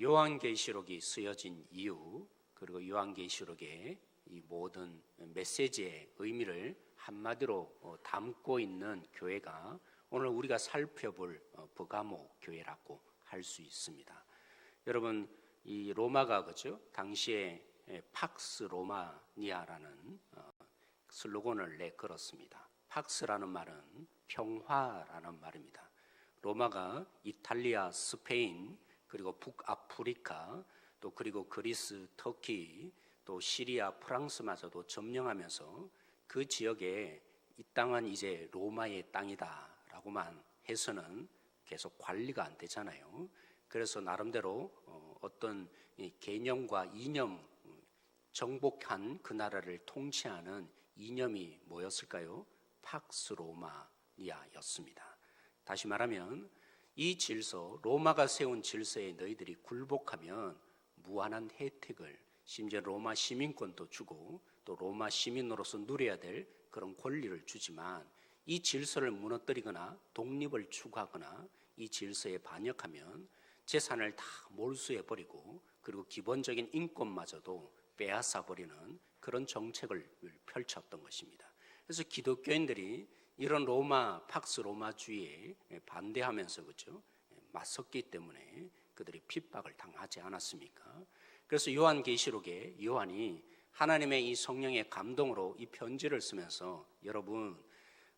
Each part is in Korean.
요한계시록이 쓰여진 이유 그리고 요한계시록의 이 모든 메시지의 의미를 한마디로 어, 담고 있는 교회가 오늘 우리가 살펴볼 어, 버가모 교회라고 할 수 있습니다. 여러분 이 로마가 그죠? 당시에 에, 팍스 로마니아라는 어, 슬로건을 내걸었습니다. 팍스라는 말은 평화라는 말입니다. 로마가 이탈리아, 스페인, 그리고 북아프리카, 또 그리고 그리스, 터키, 또 시리아, 프랑스마저도 점령하면서 그 지역에 이 땅은 이제 로마의 땅이다라고만 해서는 계속 관리가 안 되잖아요. 그래서 나름대로 어, 어떤 개념과 이념 정복한 그 나라를 통치하는 이념이 뭐였을까요? 팍스 로마니아였습니다. 다시 말하면 이 질서, 로마가 세운 질서에 너희들이 굴복하면 무한한 혜택을 심지어 로마 시민권도 주고 또 로마 시민으로서 누려야 될 그런 권리를 주지만 이 질서를 무너뜨리거나 독립을 추구하거나 이 질서에 반역하면 재산을 다 몰수해 버리고 그리고 기본적인 인권마저도 빼앗아 버리는 그런 정책을 펼쳤던 것입니다. 그래서 기독교인들이 이런 로마 팍스 로마주의에 반대하면서 그죠 맞섰기 때문에 그들이 핍박을 당하지 않았습니까? 그래서 요한 계시록에 요한이 하나님의 이 성령의 감동으로 이 편지를 쓰면서 여러분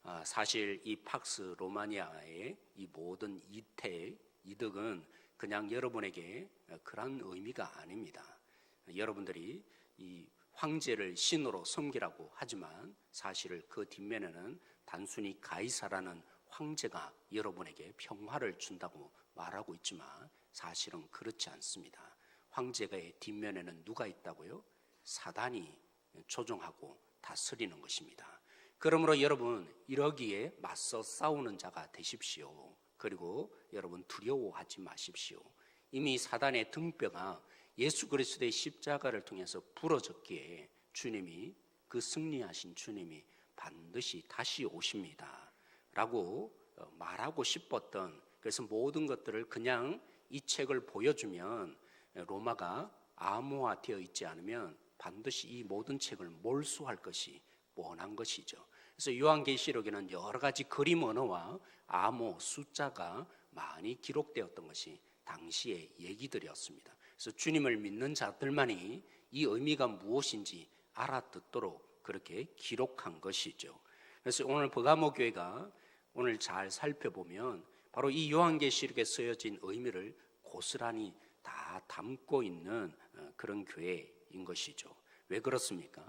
아, 사실 이 팍스 로마니아의 이 모든 이택 이득은 그냥 여러분에게 그런 의미가 아닙니다. 여러분들이 이 황제를 신으로 섬기라고 하지만 사실 그 뒷면에는 단순히 가이사라는 황제가 여러분에게 평화를 준다고 말하고 있지만 사실은 그렇지 않습니다. 황제가의 뒷면에는 누가 있다고요? 사단이 조종하고 다스리는 것입니다. 그러므로 여러분 이러기에 맞서 싸우는 자가 되십시오. 그리고 여러분 두려워하지 마십시오. 이미 사단의 등뼈가 예수 그리스도의 십자가를 통해서 부러졌기에 주님이 그 승리하신 주님이 반드시 다시 오십니다. 라고 어, 말하고 싶었던 그래서 모든 것들을 그냥 이 책을 보여주면 로마가 암호화되어 있지 않으면 반드시 이 모든 책을 몰수할 것이 뻔한 것이죠. 그래서 요한계시록에는 여러 가지 그림 언어와 암호 숫자가 많이 기록되었던 것이 당시의 얘기들이었습니다. 그래서 주님을 믿는 자들만이 이 의미가 무엇인지 알아듣도록 그렇게 기록한 것이죠. 그래서 오늘 버가모 교회가 오늘 잘 살펴보면 바로 이 요한계시록에 쓰여진 의미를 고스란히 다 담고 있는 어, 그런 교회인 것이죠. 왜 그렇습니까?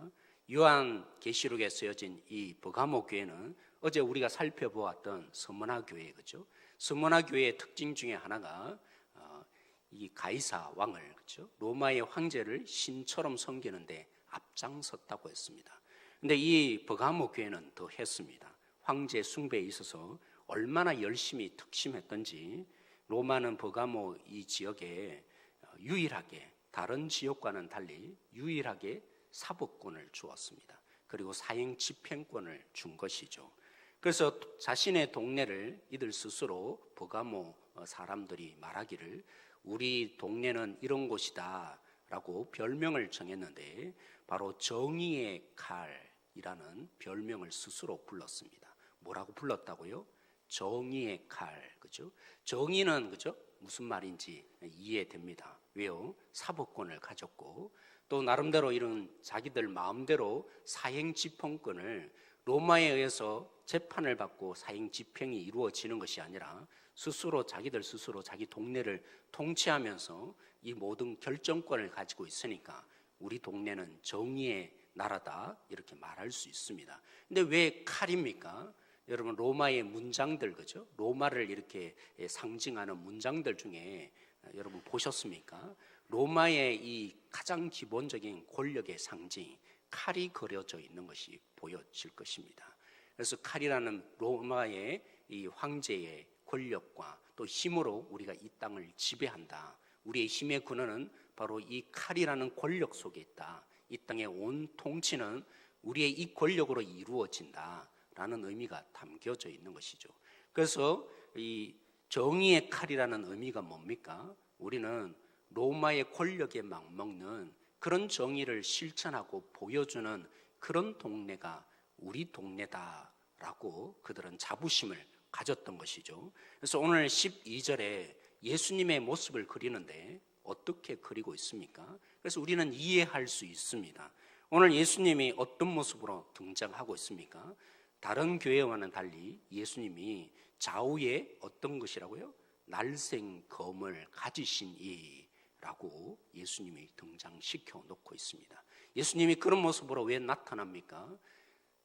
요한계시록에 쓰여진 이 버가모 교회는 어제 우리가 살펴보았던 서문화 교회 그죠? 서문화 교회의 특징 중에 하나가 어, 이 가이사 왕을 그죠? 로마의 황제를 신처럼 섬기는데 앞장섰다고 했습니다. 근데 이 버가모 교회는 더 했습니다. 황제 숭배에 있어서 얼마나 열심히 특심했던지 로마는 버가모 이 지역에 어, 유일하게 다른 지역과는 달리 유일하게 사법권을 주었습니다. 그리고 사형 집행권을 준 것이죠. 그래서 자신의 동네를 이들 스스로 버가모 어, 사람들이 말하기를 우리 동네는 이런 곳이다 라고 별명을 정했는데 바로 정의의 칼 이라는 별명을 스스로 불렀습니다. 뭐라고 불렀다고요? 정의의 칼, 그죠? 정의는 그죠? 무슨 말인지 이해됩니다. 왜요? 사법권을 가졌고 또 나름대로 이런 자기들 마음대로 사행 집행권을 로마에 의해서 재판을 받고 사행 집행이 이루어지는 것이 아니라 스스로 자기들 스스로 자기 동네를 통치하면서 이 모든 결정권을 가지고 있으니까 우리 동네는 정의의 나라다 이렇게 말할 수 있습니다. 근데 왜 칼입니까? 여러분 로마의 문장들 그죠? 로마를 이렇게 상징하는 문장들 중에 여러분 보셨습니까? 로마의 이 가장 기본적인 권력의 상징 칼이 그려져 있는 것이 보여질 것입니다. 그래서 칼이라는 로마의 이 황제의 권력과 또 힘으로 우리가 이 땅을 지배한다. 우리의 힘의 근원은 바로 이 칼이라는 권력 속에 있다. 이 땅의 온 통치는 우리의 이 권력으로 이루어진다. 라는 의미가 담겨져 있는 것이죠. 그래서 이 정의의 칼이라는 의미가 뭡니까? 우리는 로마의 권력에 막먹는 그런 정의를 실천하고 보여주는 그런 동네가 우리 동네다라고 그들은 자부심을 가졌던 것이죠. 그래서 오늘 12절에 예수님의 모습을 그리는데 어떻게 그리고 있습니까? 그래서 우리는 이해할 수 있습니다. 오늘 예수님이 어떤 모습으로 등장하고 있습니까? 다른 교회와는 달리 예수님이 좌우에 어떤 것이라고요? 날생 검을 가지신 이라고 예수님이 등장시켜 놓고 있습니다. 예수님이 그런 모습으로 왜 나타납니까?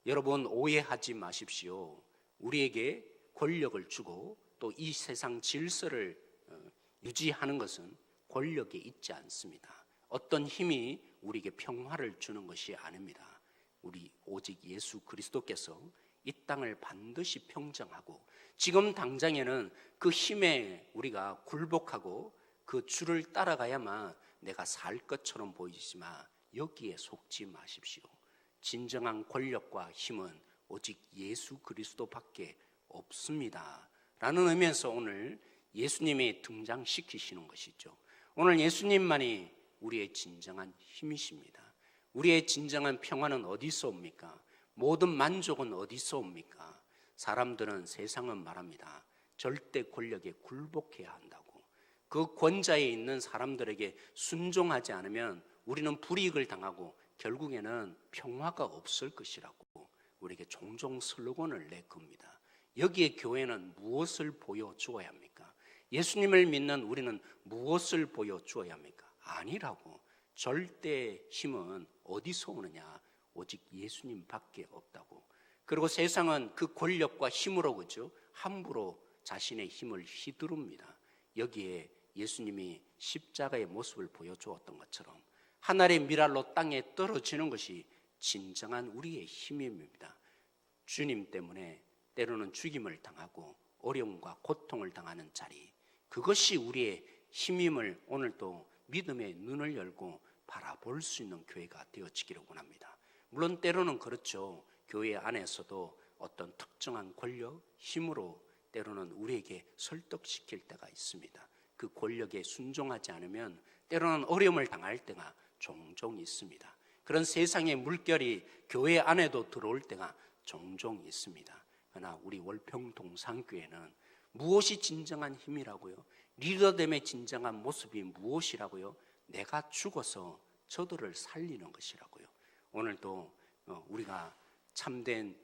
여러분 오해하지 마십시오. 우리에게 권력을 주고 또 이 세상 질서를 어, 유지하는 것은 권력에 있지 않습니다. 어떤 힘이 우리에게 평화를 주는 것이 아닙니다. 우리 오직 예수 그리스도께서 이 땅을 반드시 평정하고 지금 당장에는 그 힘에 우리가 굴복하고 그 줄을 따라가야만 내가 살 것처럼 보이지만 여기에 속지 마십시오. 진정한 권력과 힘은 오직 예수 그리스도밖에 없습니다. 라는 의미에서 오늘 예수님이 등장시키시는 것이죠. 오늘 예수님만이 우리의 진정한 힘이십니다. 우리의 진정한 평화는 어디서 옵니까? 모든 만족은 어디서 옵니까? 사람들은 세상은 말합니다. 절대 권력에 굴복해야 한다고. 그 권자에 있는 사람들에게 순종하지 않으면 우리는 불이익을 당하고 결국에는 평화가 없을 것이라고 우리에게 종종 슬로건을 내겁니다. 여기에 교회는 무엇을 보여주어야 합니까? 예수님을 믿는 우리는 무엇을 보여주어야 합니까? 아니라고. 절대 힘은 어디서 오느냐? 오직 예수님밖에 없다고. 그리고 세상은 그 권력과 힘으로 그죠? 함부로 자신의 힘을 휘두릅니다. 여기에 예수님이 십자가의 모습을 보여주었던 것처럼 하늘의 미랄로 땅에 떨어지는 것이 진정한 우리의 힘입니다. 주님 때문에 때로는 죽임을 당하고 어려움과 고통을 당하는 자리, 그것이 우리의 힘임을 오늘도 믿음의 눈을 열고 바라볼 수 있는 교회가 되어지기를 원합니다. 물론 때로는 그렇죠. 교회 안에서도 어떤 특정한 권력, 힘으로 때로는 우리에게 설득시킬 때가 있습니다. 그 권력에 순종하지 않으면 때로는 어려움을 당할 때가 종종 있습니다. 그런 세상의 물결이 교회 안에도 들어올 때가 종종 있습니다. 그러나 우리 월평 동산교회는 무엇이 진정한 힘이라고요? 리더됨의 진정한 모습이 무엇이라고요? 내가 죽어서 저들을 살리는 것이라고요. 오늘도 어, 우리가 참된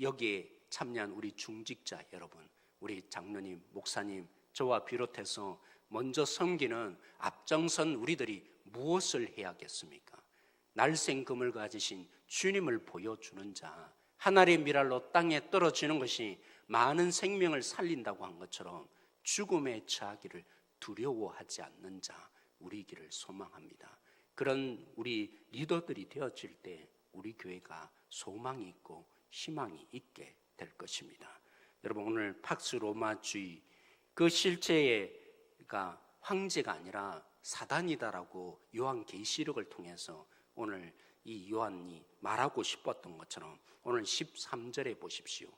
여기에 참여한 우리 중직자 여러분, 우리 장로님, 목사님, 저와 비롯해서 먼저 섬기는 앞장선 우리들이 무엇을 해야겠습니까? 날생금을 가지신 주님을 보여주는 자, 하늘의 미랄로 땅에 떨어지는 것이 많은 생명을 살린다고 한 것처럼 죽음에 처하기를 두려워하지 않는 자, 우리기를 소망합니다. 그런 우리 리더들이 되어질 때 우리 교회가 소망이 있고 희망이 있게 될 것입니다. 여러분 오늘 팍스 로마주의 그 실체가 황제가 아니라 사단이다라고 요한 계시록을 통해서 오늘 이 요한이 말하고 싶었던 것처럼 오늘 13절에 보십시오.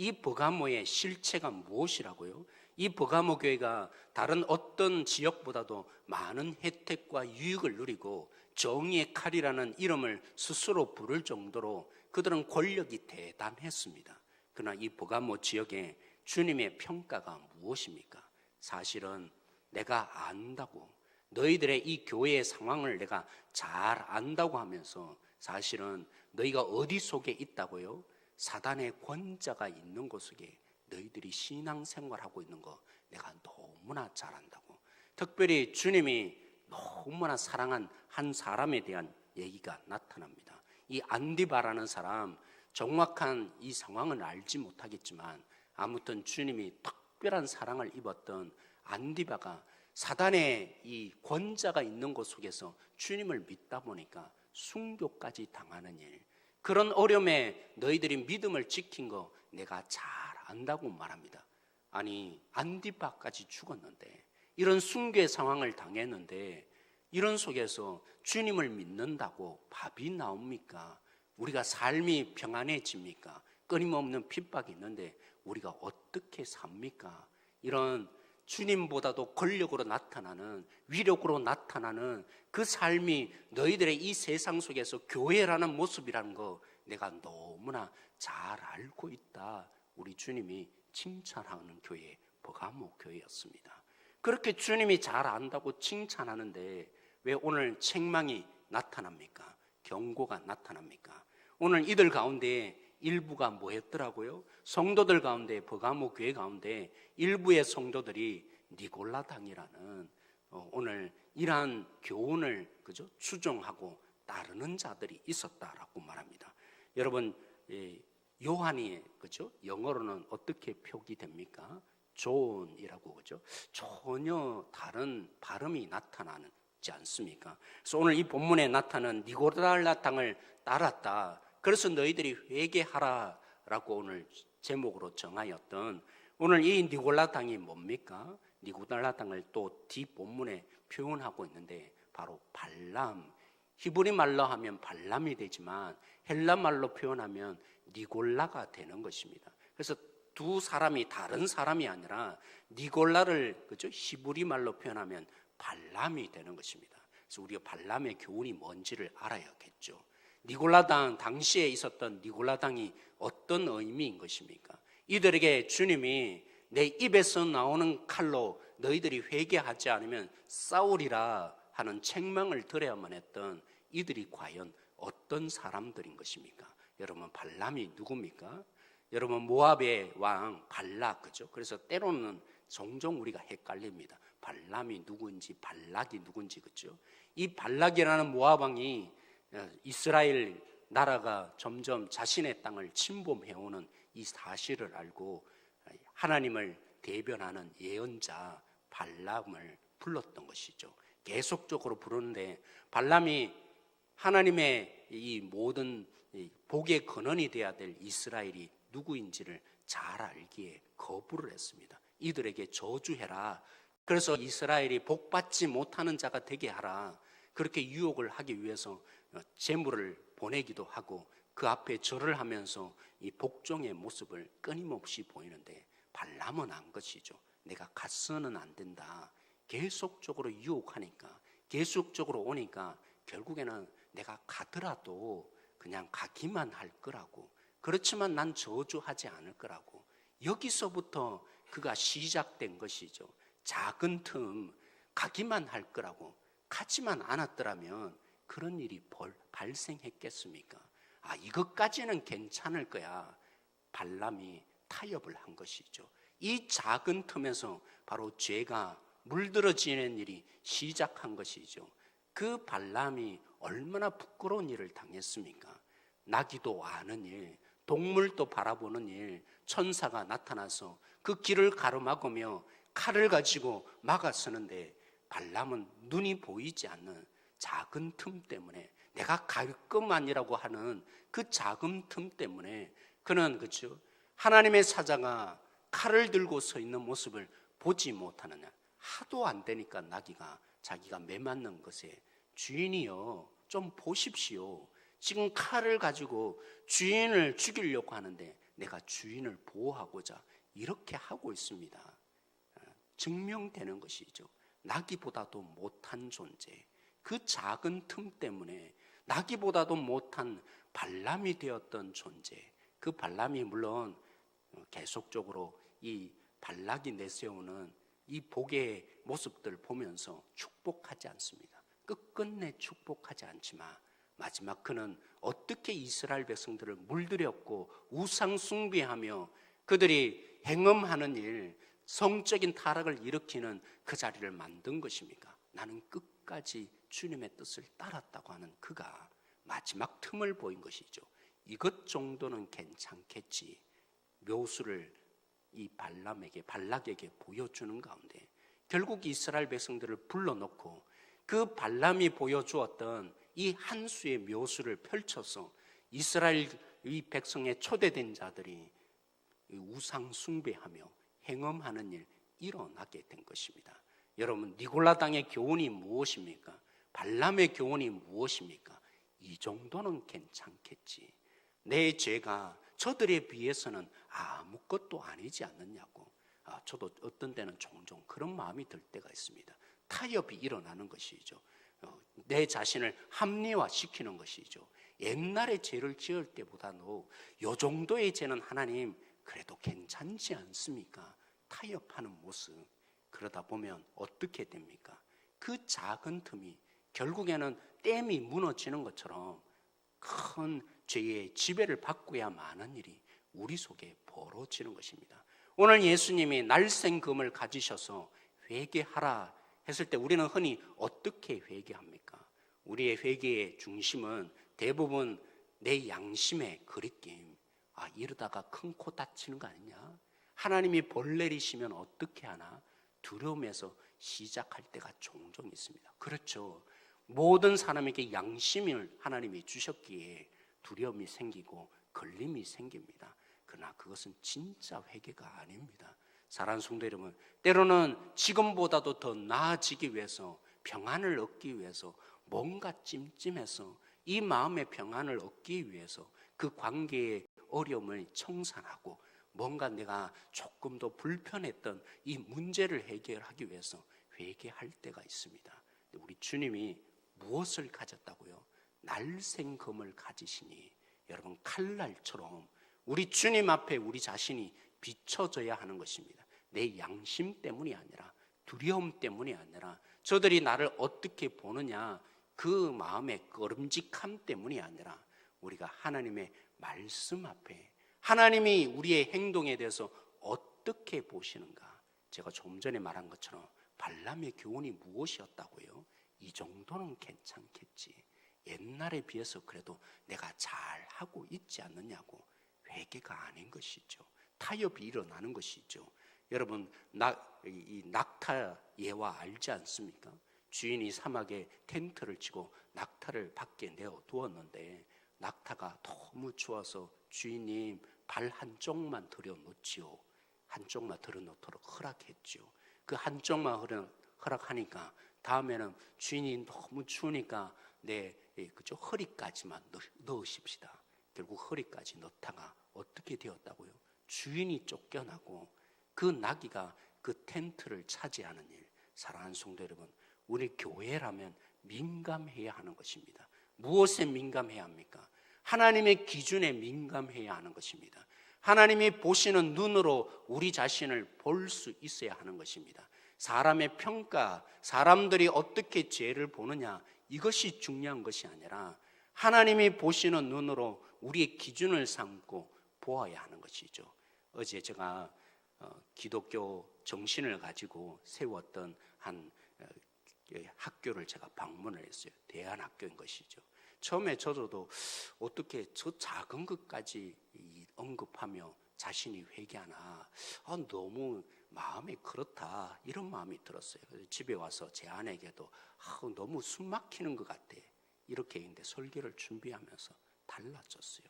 이 버가모의 실체가 무엇이라고요? 이 버가모 교회가 다른 어떤 지역보다도 많은 혜택과 유익을 누리고 정의의 칼이라는 이름을 스스로 부를 정도로 그들은 권력이 대단했습니다. 그러나 이 버가모 지역에 주님의 평가가 무엇입니까? 사실은 내가 안다고 너희들의 이 교회의 상황을 내가 잘 안다고 하면서 사실은 너희가 어디 속에 있다고요? 사단의 권자가 있는 곳 속에 너희들이 신앙생활하고 있는 거 내가 너무나 잘 안다고. 특별히 주님이 너무나 사랑한 한 사람에 대한 얘기가 나타납니다. 이 안디바라는 사람 정확한 이 상황을 알지 못하겠지만 아무튼 주님이 특별한 사랑을 입었던 안디바가 사단의 이 권자가 있는 곳 속에서 주님을 믿다 보니까 순교까지 당하는 일. 그런 어려움에 너희들이 믿음을 지킨 거 내가 잘 안다고 말합니다. 아니, 안디바까지 죽었는데, 이런 순교의 상황을 당했는데, 이런 속에서 주님을 믿는다고 밥이 나옵니까? 우리가 삶이 평안해집니까? 끊임없는 핍박이 있는데, 우리가 어떻게 삽니까? 이런 주님보다도 권력으로 나타나는 위력으로 나타나는 그 삶이 너희들의 이 세상 속에서 교회라는 모습이라는 거 내가 너무나 잘 알고 있다. 우리 주님이 칭찬하는 교회 버가모 교회였습니다. 그렇게 주님이 잘 안다고 칭찬하는데 왜 오늘 책망이 나타납니까? 경고가 나타납니까? 오늘 이들 가운데 일부가 뭐였더라고요? 성도들 가운데 버가모 교회 가운데 일부의 성도들이 니골라당이라는 어, 오늘 이러한 교훈을 그죠 추종하고 따르는 자들이 있었다라고 말합니다. 여러분 예, 요한이 그죠 영어로는 어떻게 표기됩니까? 존이라고 그죠 전혀 다른 발음이 나타나지 않습니까? 그래서 오늘 이 본문에 나타난 니고달라 땅을 따랐다. 그래서 너희들이 회개하라라고 오늘 제목으로 정하였던 오늘 이 니골라 땅이 뭡니까? 니고달라 땅을 또 뒷본문에 표현하고 있는데 바로 발람. 히브리 말로 하면 발람이 되지만 헬라 말로 표현하면 니골라가 되는 것입니다. 그래서 두 사람이 다른 사람이 아니라 니골라를 그죠? 히브리 말로 표현하면 발람이 되는 것입니다. 그래서 우리가 발람의 교훈이 뭔지를 알아야겠죠. 니골라당 당시에 있었던 니골라당이 어떤 의미인 것입니까? 이들에게 주님이 내 입에서 나오는 칼로 너희들이 회개하지 않으면 싸우리라 하는 책망을 들어야만 했던 이들이 과연 어떤 사람들인 것입니까? 여러분 발람이 누굽니까? 여러분 모압의 왕 발락 그죠? 그래서 때로는 종종 우리가 헷갈립니다. 발람이 누군지 발락이 누군지 그죠? 이 발락이라는 모압 왕이 어, 이스라엘 나라가 점점 자신의 땅을 침범해 오는 이 사실을 알고 하나님을 대변하는 예언자 발람을 불렀던 것이죠. 계속적으로 부르는데 발람이 하나님의 이 모든 복의 근원이 되어야 될 이스라엘이 누구인지를 잘 알기에 거부를 했습니다. 이들에게 저주해라. 그래서 이스라엘이 복받지 못하는 자가 되게 하라. 그렇게 유혹을 하기 위해서 재물을 보내기도 하고 그 앞에 절을 하면서 이 복종의 모습을 끊임없이 보이는데 발람은 안 것이죠. 내가 갔어는 안 된다. 계속적으로 유혹하니까 계속적으로 오니까 결국에는 내가 가더라도 그냥 가기만 할 거라고. 그렇지만 난 저주하지 않을 거라고. 여기서부터 그가 시작된 것이죠. 작은 틈 가기만 할 거라고. 가지만 않았더라면 그런 일이 벌, 발생했겠습니까? 아, 이것까지는 괜찮을 거야. 발람이 타협을 한 것이죠. 이 작은 틈에서 바로 죄가 물들어지는 일이 시작한 것이죠. 그 발람이 얼마나 부끄러운 일을 당했습니까? 나기도 아는 일, 동물도 바라보는 일, 천사가 나타나서 그 길을 가로막으며 칼을 가지고 막아서는데 발람은 눈이 보이지 않는 작은 틈 때문에 내가 갈 것만이라고 하는 그 작은 틈 때문에 그는 그죠 하나님의 사자가 칼을 들고 서 있는 모습을 보지 못하느냐? 하도 안 되니까 나기가 자기가 매맞는 것에 주인이요 좀 보십시오. 지금 칼을 가지고 주인을 죽이려고 하는데 내가 주인을 보호하고자 이렇게 하고 있습니다. 증명되는 것이죠. 나기보다도 못한 존재 그 작은 틈 때문에 나기보다도 못한 발람이 되었던 존재. 그 발람이 물론 계속적으로 이 발락이 내세우는 이 복의 모습들 보면서 축복하지 않습니다. 끝끝내 축복하지 않지만 마지막 그는 어떻게 이스라엘 백성들을 물들였고 우상 숭배하며 그들이 행음하는 일, 성적인 타락을 일으키는 그 자리를 만든 것입니까? 나는 끝까지 주님의 뜻을 따랐다고 하는 그가 마지막 틈을 보인 것이죠. 이것 정도는 괜찮겠지. 묘수를 이 발람에게 발락에게 보여주는 가운데 결국 이스라엘 백성들을 불러놓고 그 발람이 보여주었던 이 한 수의 묘수를 펼쳐서 이스라엘 이 백성에 초대된 자들이 우상 숭배하며 행엄하는 일 일어나게 된 것입니다. 여러분 니골라 당의 교훈이 무엇입니까? 발람의 교훈이 무엇입니까? 이 정도는 괜찮겠지. 내 죄가 저들에 비해서는 아무것도 아니지 않느냐고. 아, 저도 어떤 때는 종종 그런 마음이 들 때가 있습니다. 타협이 일어나는 것이죠. 어, 내 자신을 합리화시키는 것이죠. 옛날에 죄를 지을 때보다 도 요 정도의 죄는 하나님 그래도 괜찮지 않습니까? 타협하는 모습. 그러다 보면 어떻게 됩니까? 그 작은 틈이 결국에는 댐이 무너지는 것처럼 큰 죄의 지배를 받고야 마는 일이 우리 속에 벌어지는 것입니다. 오늘 예수님이 날생금을 가지셔서 회개하라 했을 때 우리는 흔히 어떻게 회개합니까? 우리의 회개의 중심은 대부분 내 양심의 그리낌. 아, 이러다가 큰 코 다치는 거 아니냐? 하나님이 벌 내리시면 어떻게 하나? 두려움에서 시작할 때가 종종 있습니다. 그렇죠. 모든 사람에게 양심을 하나님이 주셨기에 두려움이 생기고 걸림이 생깁니다. 그러나 그것은 진짜 회개가 아닙니다. 사랑하는 성도 여러분, 때로는 지금보다도 더 나아지기 위해서 평안을 얻기 위해서 뭔가 찜찜해서 이 마음의 평안을 얻기 위해서 그 관계의 어려움을 청산하고 뭔가 내가 조금 더 불편했던 이 문제를 해결하기 위해서 회개할 때가 있습니다. 우리 주님이 무엇을 가졌다고요? 날생금을 가지시니 여러분 칼날처럼 우리 주님 앞에 우리 자신이 비춰져야 하는 것입니다. 내 양심 때문이 아니라 두려움 때문이 아니라 저들이 나를 어떻게 보느냐 그 마음의 꺼름직함 때문이 아니라 우리가 하나님의 말씀 앞에 하나님이 우리의 행동에 대해서 어떻게 보시는가 제가 좀 전에 말한 것처럼 발람의 교훈이 무엇이었다고요? 이 정도는 괜찮겠지. 옛날에 비해서 그래도 내가 잘 하고 있지 않느냐고 회개가 아닌 것이죠. 타협이 일어나는 것이죠. 여러분 낙, 이 낙타 예와 알지 않습니까? 주인이 사막에 텐트를 치고 낙타를 밖에 내어 두었는데 낙타가 너무 추워서 주인님 발 한쪽만 들여 놓지요. 한쪽만 들어 놓도록 허락했죠. 그 한쪽만 허락하니까 다음에는 주인이 너무 추우니까 내 그죠 허리까지만 넣, 으십시다 결국 허리까지 넣다가 어떻게 되었다고요? 주인이 쫓겨나고 그 나귀가 그 텐트를 차지하는 일. 사랑하는 성도 여러분, 우리 교회라면 민감해야 하는 것입니다. 무엇에 민감해야 합니까? 하나님의 기준에 민감해야 하는 것입니다. 하나님이 보시는 눈으로 우리 자신을 볼 수 있어야 하는 것입니다. 사람의 평가, 사람들이 어떻게 죄를 보느냐, 이것이 중요한 것이 아니라 하나님이 보시는 눈으로 우리의 기준을 삼고 보아야 하는 것이죠. 어제 제가 어, 기독교 정신을 가지고 세웠던 한 어, 학교를 제가 방문을 했어요. 대안학교인 것이죠. 처음에 저도 어떻게 저 작은 것까지 언급하며 자신이 회개하나 아, 너무 마음이 그렇다 이런 마음이 들었어요. 그래서 집에 와서 제 아내에게도 아, 너무 숨 막히는 것 같아 이렇게 했는데 설교를 준비하면서 달라졌어요.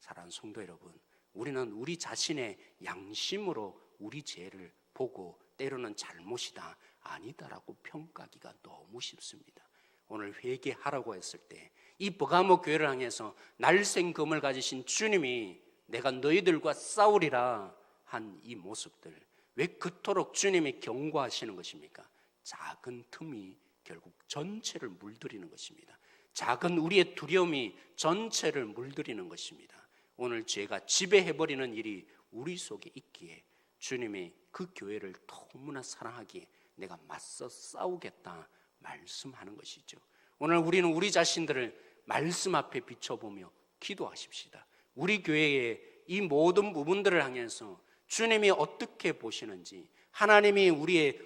사랑하는 성도 여러분, 우리는 우리 자신의 양심으로 우리 죄를 보고 때로는 잘못이다 아니다라고 평가하기가 너무 쉽습니다. 오늘 회개하라고 했을 때 이 버가모 교회를 향해서 날생금을 가지신 주님이 내가 너희들과 싸우리라 한 이 모습들 왜 그토록 주님이 경고하시는 것입니까? 작은 틈이 결국 전체를 물들이는 것입니다. 작은 우리의 두려움이 전체를 물들이는 것입니다. 오늘 죄가 지배해버리는 일이 우리 속에 있기에 주님이 그 교회를 너무나 사랑하기에 내가 맞서 싸우겠다 말씀하는 것이죠. 오늘 우리는 우리 자신들을 말씀 앞에 비춰보며 기도하십시다. 우리 교회의 이 모든 부분들을 향해서 주님이 어떻게 보시는지 하나님이 우리의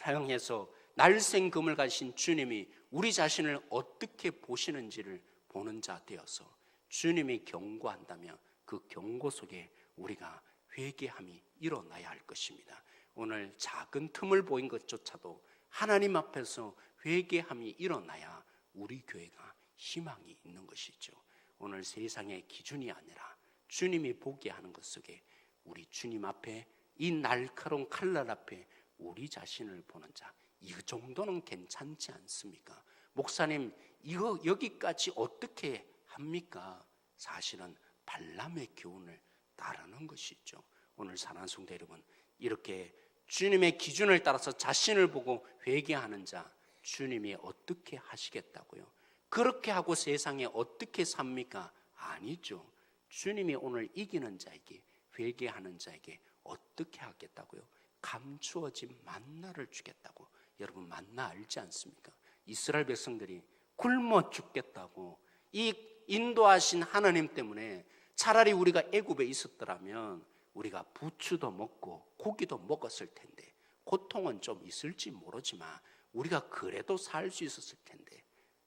향해서 날생금을 가신 주님이 우리 자신을 어떻게 보시는지를 보는 자 되어서 주님이 경고한다면 그 경고 속에 우리가 회개함이 일어나야 할 것입니다. 오늘 작은 틈을 보인 것조차도 하나님 앞에서 회개함이 일어나야 우리 교회가 희망이 있는 것이죠. 오늘 세상의 기준이 아니라 주님이 보게 하는 것 속에 우리 주님 앞에 이 날카로운 칼날 앞에 우리 자신을 보는 자, 이 정도는 괜찮지 않습니까? 목사님, 이거 여기까지 어떻게 합니까? 사실은 발람의 교훈을 따르는 것이죠. 오늘 사랑하는 성도 여러분, 이렇게 주님의 기준을 따라서 자신을 보고 회개하는 자 주님이 어떻게 하시겠다고요? 그렇게 하고 세상에 어떻게 삽니까? 아니죠. 주님이 오늘 이기는 자에게 회개하는 자에게 어떻게 하겠다고요? 감추어진 만나를 주겠다고. 여러분 만나 알지 않습니까? 이스라엘 백성들이 굶어 죽겠다고 이 인도하신 하나님 때문에 차라리 우리가 애굽에 있었더라면 우리가 부추도 먹고 고기도 먹었을 텐데 고통은 좀 있을지 모르지만 우리가 그래도 살 수 있었을 텐데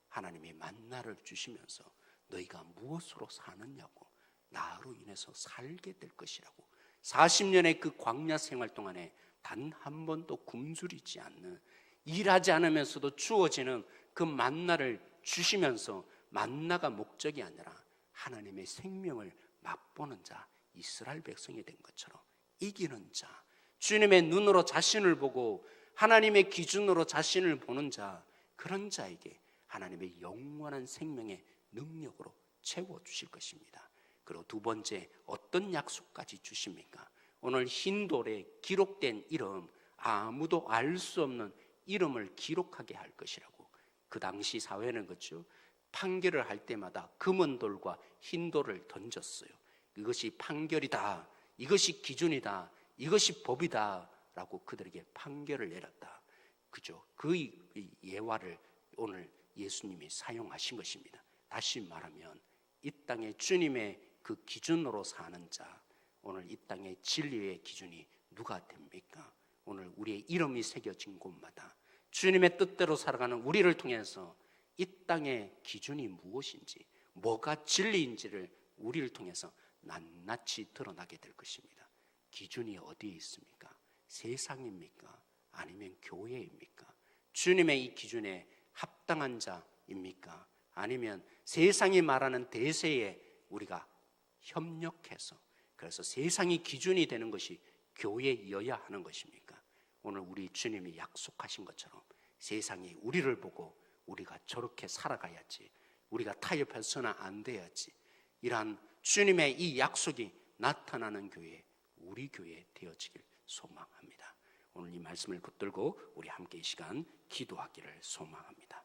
하나님이 만나를 주시면서 너희가 무엇으로 사느냐고 나로 인해서 살게 될 것이라고 40년의 그 광야 생활 동안에 단 한 번도 굶주리지 않는 일하지 않으면서도 주어지는 그 만나를 주시면서 만나가 목적이 아니라 하나님의 생명을 맛보는 자 이스라엘 백성이 된 것처럼 이기는 자 주님의 눈으로 자신을 보고 하나님의 기준으로 자신을 보는 자 그런 자에게 하나님의 영원한 생명의 능력으로 채워 주실 것입니다. 그리고 두 번째 어떤 약속까지 주십니까? 오늘 흰돌에 기록된 이름 아무도 알 수 없는 이름을 기록하게 할 것이라고 그 당시 사회는 그죠 판결을 할 때마다 금은 돌과 흰 돌을 던졌어요. 이것이 판결이다. 이것이 기준이다. 이것이 법이다라고 그들에게 판결을 내렸다. 그죠? 그 예화를 오늘 예수님이 사용하신 것입니다. 다시 말하면 이 땅에 주님의 그 기준으로 사는 자, 오늘 이 땅의 진리의 기준이 누가 됩니까? 오늘 우리의 이름이 새겨진 곳마다 주님의 뜻대로 살아가는 우리를 통해서 이 땅의 기준이 무엇인지, 뭐가 진리인지를 우리를 통해서 낱낱이 드러나게 될 것입니다. 기준이 어디에 있습니까? 세상입니까? 아니면 교회입니까? 주님의 이 기준에 합당한 자입니까? 아니면 세상이 말하는 대세에 우리가 협력해서 그래서 세상이 기준이 되는 것이 교회여야 하는 것입니까? 오늘 우리 주님이 약속하신 것처럼 세상이 우리를 보고 우리가 저렇게 살아가야지. 우리가 타협해서는 안 돼야지. 이러한 주님의 이 약속이 나타나는 교회, 우리 교회 되어지길 소망합니다. 오늘 이 말씀을 붙들고 우리 함께 이 시간 기도하기를 소망합니다.